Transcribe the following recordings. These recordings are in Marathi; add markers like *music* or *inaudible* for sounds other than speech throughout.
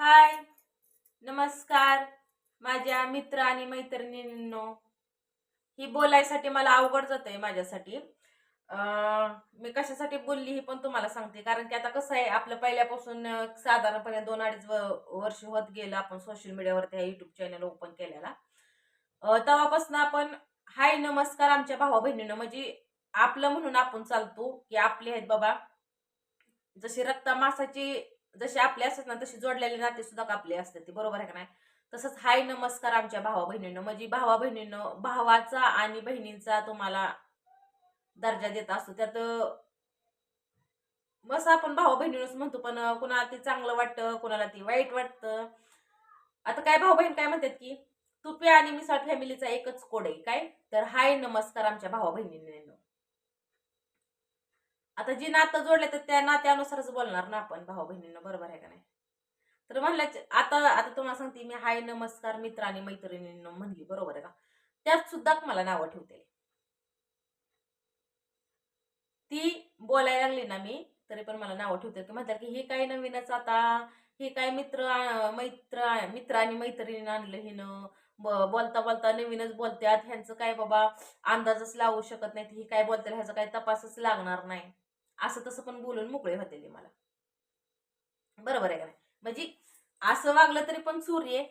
हाय. नमस्कार. माझ्या मित्र आणि मैत्रिणींनो ही बोलायसाठी मला अवघड जात आहे माझ्यासाठी मी कशासाठी बोलली ही पण तुम्हाला सांगते. कारण की आता कसं आहे आपलं पहिल्यापासून साधारणपणे दोन अडीच व- वर्ष होत गेलं आपण सोशल मीडियावरती हा युट्यूब चॅनल ओपन केलेला तेव्हापासून आपण हाय नमस्कार आमच्या भावा बहिणीनं म्हणजे आपलं म्हणून आपण चालतो की आपले आहेत बाबा. जशी रक्ता मासाची जशी आपले असतात ना तशी जोडलेले नाते सुद्धा आपले असतात. ते बरोबर आहे का नाही? तसंच हाय नमस्कार आमच्या भावा बहिणींना. म्हणजे भावा बहिणीनं भावाचा आणि बहिणींचा तुम्हाला दर्जा देत असतो. त्यात मस्त आपण भावा बहिणीनच म्हणतो पण कुणाला ते चांगलं वाटतं कुणाला ते वाईट वाटतं. आता काय भाऊ बहीण काय म्हणतात की तुपे आणि मिसळ फॅमिलीचा एकच कोड आहे. काय? तर हाय नमस्कार आमच्या भावा बहिणीनं. आता जी नातं जोडले तर त्या नात्यानुसारच बोलणार ना आपण भाऊ बहिणींना बरोबर आहे का नाही? तर म्हणलं आता आता तुम्हाला सांगते मी हाय नमस्कार मित्र आणि मैत्रिणींना म्हणली बरोबर आहे का? त्यात सुद्धा मला नावं ठेवते. ती बोलायला लागली ना मी तरी पण मला नावं ठेवते. की म्हणतात की हे काय नवीनच आता? हे काय मित्र मैत्र मित्र आणि मैत्रिणीनं आणलं हिनं? बोलता बोलता नवीनच बोलतात ह्यांचं काय बाबा अंदाजच लावू शकत नाही ही काय बोलतात ह्याचा काय तपासच लागणार नाही. असं तसं पण बोलून मोकळे होते मला. बरोबर आहे का नाही? म्हणजे असं वागलं तरी पण चोरी ये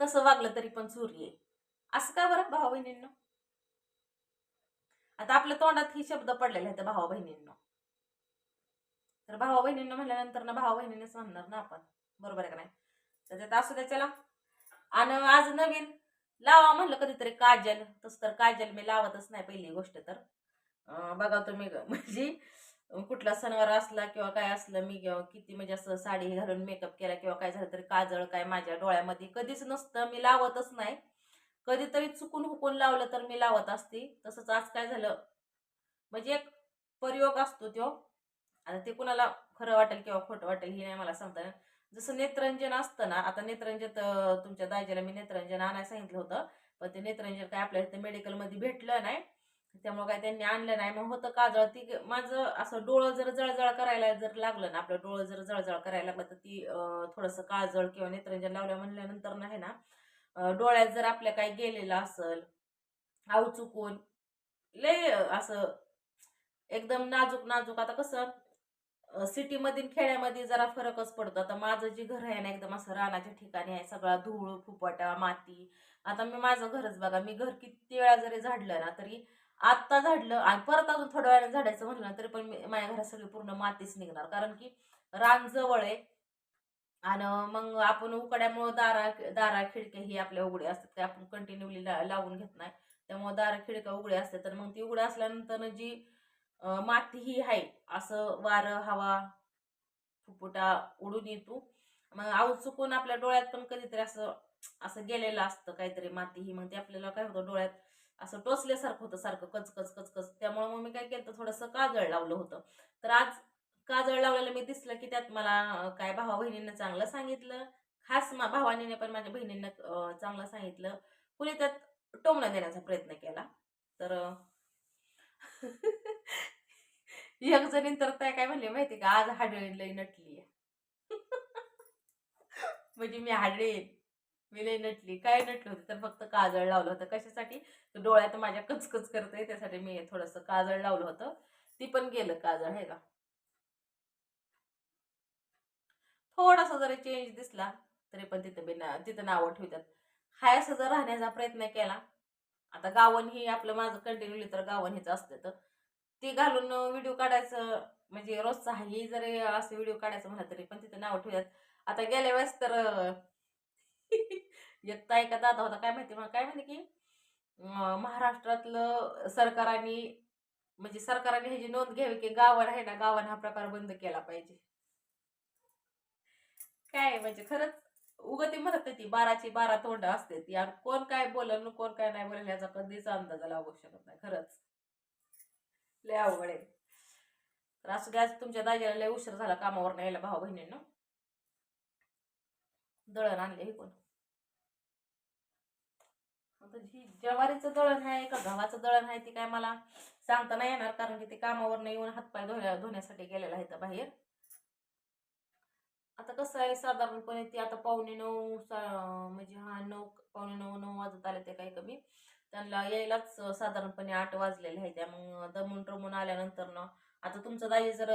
तसं वागलं तरी पण चोरी ये. असं का बरं भाऊ बहिणींनो आता आपल्या तोंडात ही शब्द पडलेले आहेत भावा बहिणींनो तर भावा बहिणींनो म्हणल्यानंतर ना भावा बहिणीनेच म्हणणार ना आपण. बरोबर आहे का नाही? तर त्यात असू द्या चला. आणि आज नवीन लावा म्हणलं कधीतरी काजल. तसं तर काजल मी लावतच नाही पहिली गोष्ट तर. बघा तुम्ही ग- *laughs* म्हणजे कुठला सणवार असला किंवा काय असलं मी किती म्हणजे असं साडी घालून मेकअप केला किंवा काय झालं तरी काजळ काय माझ्या डोळ्यामध्ये कधीच नसतं मी लावतच नाही. कधीतरी चुकून हुकून लावलं तर मी लावत असते. तसंच आज काय झालं? म्हणजे एक परयोग असतो तो. आता ते कुणाला खरं वाटेल किंवा खोटं वाटेल हे नाही मला सांगता येणार. जसं नेत्रंजन असतं ना आता नेत्रंजन तुमच्या दाजीला मी नेत्रंजन आणायला सांगितलं होतं. पण ते नेत्रंजन काय आपल्या इथं मेडिकलमध्ये भेटलं नाही. त्यामुळे काय त्यांनी आणलं नाही. मग होतं काजळ ती माझं असं डोळं जर जळजळ करायला जर लागलं ना आपलं डोळं जर जळजळ करायला लागलं तर ती थोडंसं काजळ किंवा नेत्रंजन लावल्या म्हणल्यानंतर नाही ना डोळ्यात जर आपल्या काही गेलेलं असेल आवचुकून चुकून लय असं एकदम नाजूक नाजूक. आता कसं सिटीमधील खेड्यामध्ये जरा फरकच पडतो. आता माझं जे घर आहे ना एकदम असं रानाच्या ठिकाणी आहे. सगळा धूळ फुपटा माती. आता मी माझं घरच बघा मी घर किती वेळा जरी झाडलं ना तरी आत्ता झाडलं आणि परत अजून थोड्या वेळाने झाडायचं म्हटलं ना तरी पण मी माझ्या घरात सगळी पूर्ण मातीच निघणार. कारण की रान जवळ आहे. आणि मग आपण उकड्यामुळं दारा दारा खिडक्या ही आपल्या उघड्या असतात. ते आपण कंटिन्यूली लावून घेत नाही. त्यामुळे दारा खिडक्या उघड्या असतात. तर मग ती उघड्या असल्यानंतर जी माती ही आहे असं वारं हवा फुफुटा उडून येतो. मग आऊ चुकून आपल्या डोळ्यात पण कधीतरी असं असं गेलेलं असतं काहीतरी माती ही. मग ते आपल्याला काय होतं डोळ्यात असं टोचल्यासारखं होतं सारखं कचकच कचकच त्यामुळे मग मी काय केलं थोडंसं काजळ लावलं होतं. तर आज काजळ लावलेलं मी दिसलं की त्यात मला काय भावा बहिणीनं चांगलं सांगितलं. खास मा भावानीने पण माझ्या बहिणींना चांगलं सांगितलं. कुणी त्यात टोमणं देण्याचा प्रयत्न केला. तर *laughs* एक जणी तर त्या काय म्हणले माहिती का आज हाडळी लई नटली *laughs* म्हणजे मी हाडळी मी लई नटली. काय नटली होती? तर फक्त काजळ लावलं होतं. कशासाठी? तर डोळ्यात माझ्या कचकच करते त्यासाठी मी थोडंसं काजळ लावलं होतं. ती पण गेलं काजळ आहे का? थोडासा जरी चेंज दिसला तरी पण तिथं बी ना तिथं नावं ठेवतात. हाय असं जर राहण्याचा प्रयत्न केला आता गावन ही आपलं माझं कंटिन्यूली तर गावन हेच असतं तर. ते घालून व्हिडिओ काढायचं म्हणजे रोजचा ही जरी असं व्हिडिओ काढायचं म्हणा तरी पण तिथं नाव ठेवतात. आता गेल्या वेळेस तर *laughs* एकता एक दादा होता काय माहिती मग काय माहिती की महाराष्ट्रातलं सरकाराने म्हणजे सरकारने ह्याची नोंद घ्यावी की गावन आहे ना गावन हा प्रकार बंद केला पाहिजे. काय म्हणजे खरंच उगती म्हणत ती बाराची बारा तोंड असते ती. आणि कोण काय बोलल कोण काय नाही बोलेल याचा कधीच अंदाज लागू शकत नाही खरंच. लय अवघड आहे. तर असं गॅस तुमच्या दाजीला लय उशीर झाला कामावर यायला भाऊ बहिणीनं दळण आणले हे कोण? आता ही ज्वारीचं दळण आहे का गव्हाचं दळण आहे ती काय मला सांगता नाही येणार कारण की ते कामावर येऊन हातपाय धुण्या धुण्यासाठी गेलेला आहे तर बाहेर. आता कसं आहे साधारणपणे ती आता पावणे नऊ सा- म्हणजे हा नऊ पावणे नऊ नऊ वाजत आले ते काही कमी. त्यांना यायलाच साधारणपणे आठ वाजलेले आहे त्या मग दमून रमून आल्यानंतर ना आता तुमचं दाई जर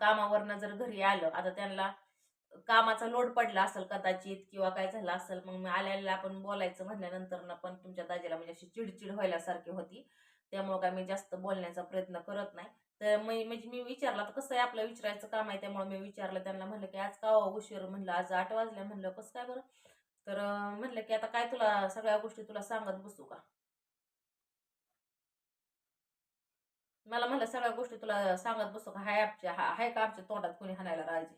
कामावरनं जर घरी आलं आता त्यांना कामाचा लोड पडला असेल कदाचित किंवा काय झालं असेल मग मी आल्याला आपण बोलायचं म्हणल्यानंतर ना पण तुमच्या दाजीला म्हणजे अशी चिडचिड व्हायल्यासारखी होती. त्यामुळं काय मी जास्त बोलण्याचा प्रयत्न करत नाही. तर मी म्हणजे मी विचारला तर कसं आहे आपलं विचारायचं काम आहे त्यामुळे मी विचारलं त्यांना म्हणलं की आज का हो उशीर म्हणलं आज आठ वाजल्या म्हणलं कसं काय बरं? तर म्हणलं की आता काय तुला सगळ्या गोष्टी तुला सांगत बसू का? मला म्हणलं सगळ्या गोष्टी तुला सांगत बसू का? हाय आमच्या हाय का आमच्या तोंडात कोणी हाणायला राजी?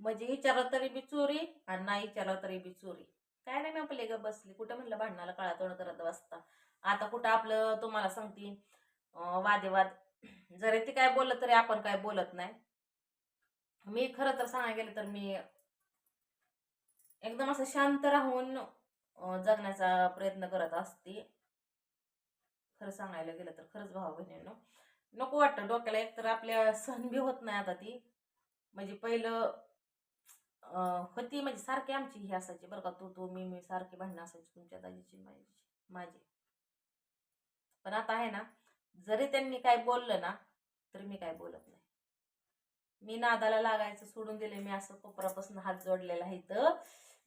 म्हणजे विचारलं तरी बी चोरी आणि नाही विचारलं तरी बी चोरी. काय नाही मी आपले ग बसली. कुठं म्हणलं भांडणाला काळा तोंड करत बसता. आता कुठं आपलं तुम्हाला सांगते वादेवाद जरी ते काय बोललं तरी आपण काय बोलत नाही. मी खरं तर सांगायला गेलं तर मी एकदम असं शांत राहून जगण्याचा प्रयत्न करत असते. खरं सांगायला गेलं तर खरंच भाऊ बहिणींनो. नको वाटतं डोक्याला. एकतर आपल्या सहन बी होत नाही आता ती. म्हणजे पहिलं होती म्हणजे सारखी आमची ही असायची बरं का. तू तू मी मी सारखी भांडणं असायची तुमच्या दाजीची माझी माझी. पण आता आहे ना जरी त्यांनी काय बोललं ना तरी मी काय बोलत नाही. मी नादाला लागायचं सोडून दिले मी असं कोपरापासून हात जोडलेला आहे तर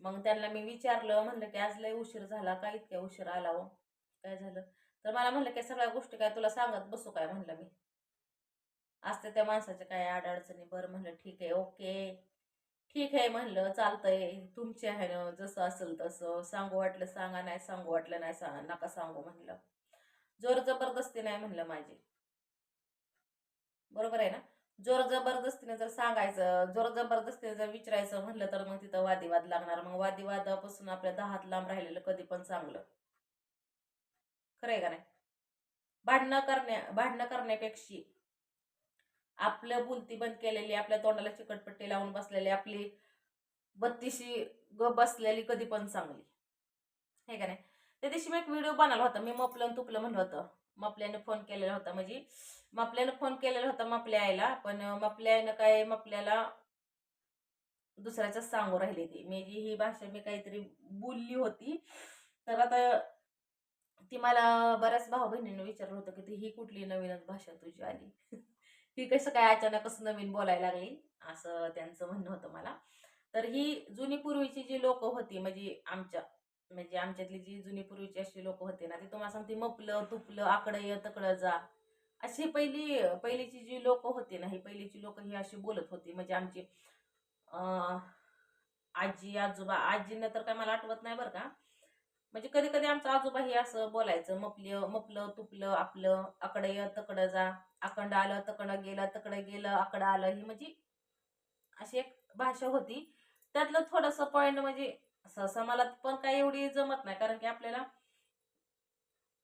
मग त्यांना मी विचारलं म्हणलं की आज लय उशीर झाला का इतक्या उशीर आला हो. काय झालं? तर मला म्हणलं की सगळ्या गोष्टी काय तुला सांगत बसू काय म्हणलं मी. असते त्या माणसाच्या काय अडचणी बरं म्हणलं ठीक आहे ओके. ठीक आहे म्हणलं चालतंय. तुमचे आहे ना जसं असेल तसं. सांगू वाटलं सांगा नाही सांगू वाटलं नाही सांगा नका सांगू म्हणलं. जोर जबरदस्ती नाही म्हणलं माझी. बरोबर आहे ना? जोर जबरदस्तीने जर सांगायचं जोर जबरदस्तीने जर विचारायचं म्हणलं तर मग तिथं वादिवाद लागणार. मग वादिवादापासून आपल्या दहात लांब राहिलेलं कधी पण चांगलं. खरं आहे का नाही? भांडणं करण्या भांडणं करण्यापेक्षा आपलं बुलती बंद केलेली आपल्या तोंडाला चिकटपट्टी लावून बसलेली आपली बत्तीशी ग बसलेली कधी पण चांगली. हे का नाही? त्या दिवशी मी एक व्हिडिओ बनवला होता. मी मपलं तुकलं तुपलं म्हणलं होतं. मपल्याने फोन केलेला होता म्हणजे मपल्यानं फोन केलेला होता मपल्या आईला पण मपल्यानं काय मपल्याला दुसऱ्याच्या सांगू राहिली ती. मी जी ही भाषा मी काहीतरी बोलली होती तर आता ती मला बऱ्याच भाऊ बहिणींनी विचारलं होतं की ती ही कुठली नवीनच भाषा तुझी आली? ही कसं काय अचानकच नवीन बोलायला लागली? असं त्यांचं म्हणणं होतं मला. तर ही जुनी पूर्वीची जी लोक होती म्हणजे आमच्या म्हणजे आमच्यातली जी जुनी पूर्वीची अशी लोक होती ना ती तुम्हाला सांगते मपलं तुपलं आकडं ये तकडं जा अशी पहिली पहिलीची जी लोक होती ना ही पहिलीची लोक ही अशी बोलत होती. म्हणजे आमची आजी आजोबा आजीनं तर काय मला आठवत नाही बरं का. म्हणजे कधी कधी आमचं आजोबा हे असं बोलायचं मपलं मपलं तुपलं आपलं आकडं ये तकडं जा आकंड आलं तकडं गेलं तकडं गेलं आकडं आलं ही म्हणजे अशी एक भाषा होती. त्यातलं थोडंसं पॉईंट म्हणजे सहसा मला पण काही एवढी जमत नाही कारण की आपल्याला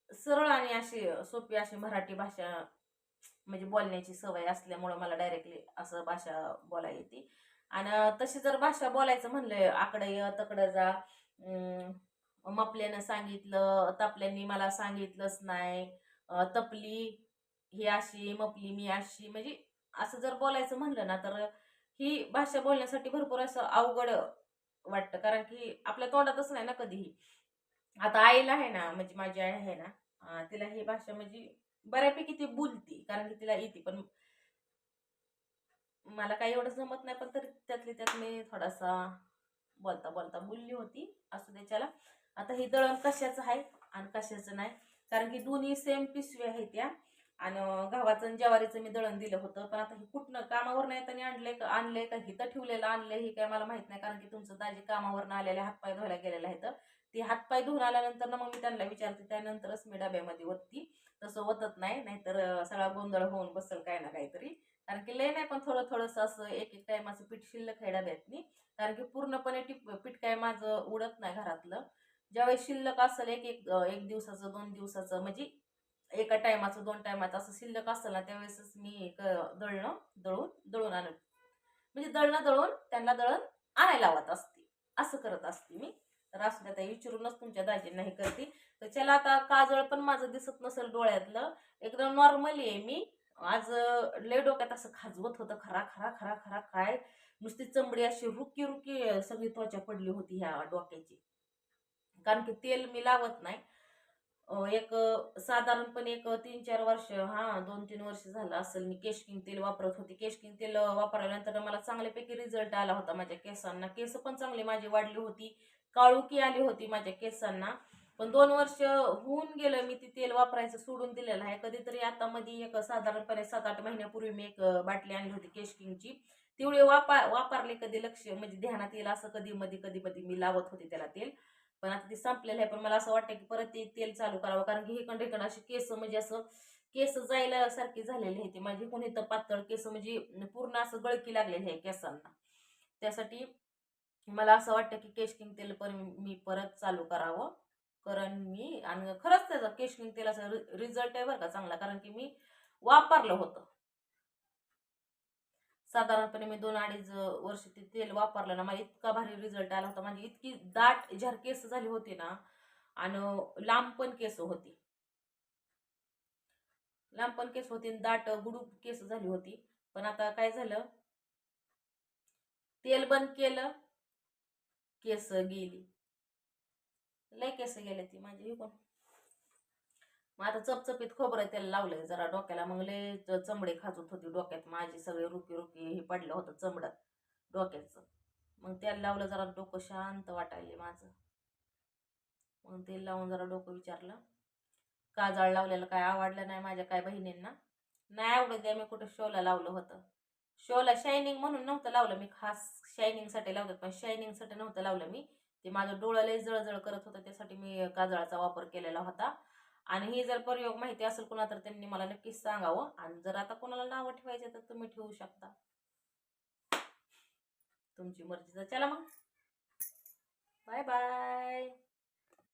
सरळ आणि अशी सोपी अशी मराठी भाषा म्हणजे बोलण्याची सवय असल्यामुळं मला डायरेक्टली असं भाषा बोलाय येते. आणि तशी जर भाषा बोलायचं म्हणलं आकडं ये तकडं जा मपल्यानं सांगितलं तपल्यांनी मला सांगितलंच नाही. तपली ही अशी मपली मी अशी. म्हणजे असं जर बोलायचं म्हणलं ना तर ही भाषा बोलण्यासाठी भरपूर असं अवघड वाटतं. कारण की आपल्या तोंडातच नाही ना कधीही. आता आईला आहे ना म्हणजे माझी आई आहे ना तिला ही भाषा म्हणजे बऱ्यापैकी ती बोलती कारण की तिला येते. पण मला काही एवढं जमत नाही पण तरी त्यातली त्यात मी थोडासा बोलता बोलता बोलली होती असू त्याच्याला आता हे दळण कशाचं आहे आणि कशाचं नाही? कारण की दोन्ही सेम पिशवी आहे त्या. आणि गव्हाचं आणि ज्वारीचं मी दळण दिलं होतं पण आता हे कुठनं कामावर नाही त्यांनी आणले का? आणले का? हिथं ठेवलेलं आणले हे काय मला माहीत नाही कारण की तुमचं दाजी कामावरनं आलेले हातपाय धुवायला गेलेलं आहे तर ते हातपाय धुवून आल्यानंतर ना मग मी त्यांना विचारते त्यानंतरच मी डब्यामध्ये ओतती. तसं ओतत नाही नाहीतर सगळा गोंधळ होऊन बसल काय ना काहीतरी. कारण की लय नाही पण थोडं थोडंसं असं एक एक टायमाचं पीठ शिल्लक आहे डब्यातनी. कारण की पूर्णपणे टिप पीठ काय माझं उडत नाही घरातलं. ज्यावेळेस शिल्लक असेल एक एक एक दिवसाचं दोन दिवसाचं म्हणजे एका टायमाचं दोन टायमाचं असं शिल्लक असेल ना त्यावेळेसच मी एक दळणं दळून दळून आणत. म्हणजे दळणं दळून त्यांना दळण आणायला लावत असते. असं करत असते मी. तर असं त्या विचारूनच तुमच्या दाजींना हे करते. तर चला आता काजळ पण माझं दिसत नसेल डोळ्यातलं. एकदम नॉर्मली आहे मी. आज लय डोक्यात असं खाजवत होतं खरा खरा खरा खरा काय? नुसती चमडी अशी रुकी रुकी सगळी त्वचा पडली होती ह्या डोक्याची. कारण की तेल मी लावत नाही. एक साधारणपणे एक तीन चार वर्ष हा दोन तीन वर्ष झालं असेल मी केशकिंग तेल वापरत होते. केशकिंग तेल वापरल्यानंतर मला चांगल्यापैकी रिझल्ट आला होता माझ्या केसांना. केस पण चांगली माझी वाढली होती. काळुकी आली होती माझ्या केसांना. पण दोन वर्ष होऊन गेलं मी ते तेल वापरायचं सोडून दिलेलं आहे. कधीतरी आता मध्ये एक साधारणपणे सात आठ महिन्यापूर्वी मी एक बाटली आणली होती केशकिंगची तेवढे वापा वापरले कधी लक्ष म्हणजे ध्यानात येईल असं कधी मध्ये कधी मध्ये मी लावत होते त्याला तेल. पण आता ते संपलेलं आहे. पण मला असं वाटतं की परत ते तेल चालू करावं. कारण की हे रेकण असे केस म्हणजे असं केस जायला सारखी झालेली आहे ते. माझे कोणी तर पातळ केस म्हणजे पूर्ण असं गळकी लागलेली आहे केसांना. त्यासाठी मला असं वाटतं की केशकिंग तेल पण मी परत चालू करावं. कारण मी आणि खरंच त्याचा केशकिंग तेलाचा रिझल्ट आहे बरं का चांगला. कारण की मी वापरलं होतं. साधारणपणे मी दोन अडीच वर्ष ते तेल वापरलं ना मला इतका भारी रिझल्ट आला होता. म्हणजे इतकी दाट झर केस झाली होती ना आणि लांब पण केस होती. लांब पण केस होती दाट गुडूप केस झाली होती. पण आता काय झालं? तेल बंद केलं केस गेली. लय केस गेले ती माझी कोण? मग आता चपचपीत खोबरं तेल लावलंय जरा डोक्याला. मग लय चमडे खाजत होती डोक्यात. माझी सगळे रुकी रुकी हे पडलं होतं चमडत डोक्याचं. मग तेल लावलं जरा डोकं शांत वाटायले माझं. मग तेल लावून जरा डोकं विचारलं. काजळ लावलेलं काय आवडलं नाही माझ्या काय बहिणींना? नाही आवडत द्या मी कुठं शोला लावलं होतं. शोला शायनिंग म्हणून नव्हतं लावलं मी. खास शायनिंगसाठी लावलं पण शायनिंगसाठी नव्हतं लावलं मी. ते माझं डोळं लय जळजळ करत होतं त्यासाठी मी काजळाचा वापर केलेला होता. आणि हे जर प्रयोग माहिती असेल कुणा तर त्यांनी मला नक्कीच सांगावं. आणि जर आता कोणाला नावं ठेवायचे तर तुम्ही ठेवू शकता. तुमची मर्जी. तर चला मग. Bye bye